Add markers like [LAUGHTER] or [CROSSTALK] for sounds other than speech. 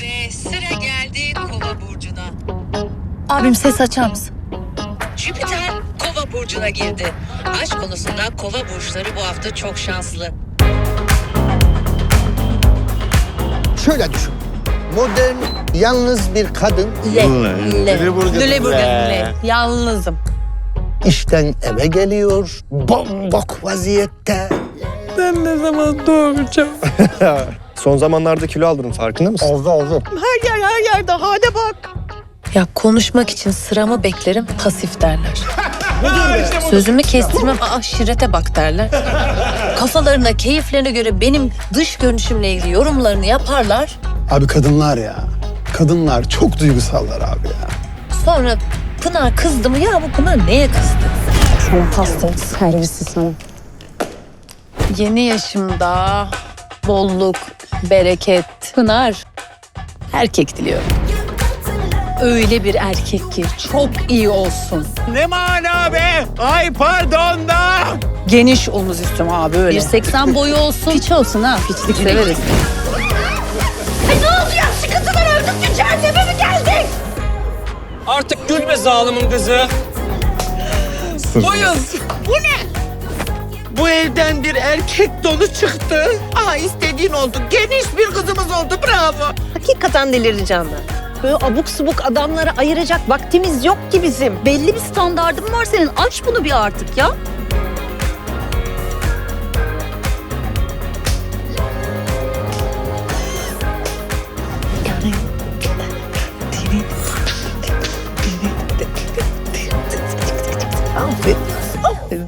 Ve sıra geldi Kova burcuna. Abim ses açar mısın? Jüpiter Kova burcuna girdi. Aşk konusunda Kova burçları bu hafta çok şanslı. Şöyle düşün. Modern, yalnız bir kadın Le. Le. Lüleburgaz. Lüleburgaz, Le. le. Yalnızım. işten eve geliyor. Bombok vaziyette. Ben ne zaman doğuracağım? [LAUGHS] Son zamanlarda kilo aldın farkında mısın? Oldu oldu. Her yer her yerde hale bak. Ya konuşmak için sıramı beklerim pasif derler. Sözümü kestirmem aa şirete bak derler. Kafalarına keyiflerine göre benim dış görünüşümle ilgili yorumlarını yaparlar. Abi kadınlar ya. Kadınlar çok duygusallar abi ya. Sonra Pınar kızdı mı ya bu Pınar neye kızdı? Son pastayı servisi sana. Yeni yaşımda bolluk, bereket, Pınar erkek diliyorum. Öyle bir erkek ki çok iyi olsun. Ne mana be? Ay pardon da. Geniş omuz üstüm abi öyle. 1.80 boyu olsun. Piç olsun ha. Piçlik severiz. Artık gülme zalimin kızı. Buyur. Bu ne? Bu evden bir erkek dolu çıktı. Aha istediğin oldu. Geniş bir kızımız oldu. Bravo. Hakikaten delireceğim ben. Böyle abuk subuk adamlara ayıracak vaktimiz yok ki bizim. Belli bir standardın var senin. Aç bunu bir artık ya. Aferin.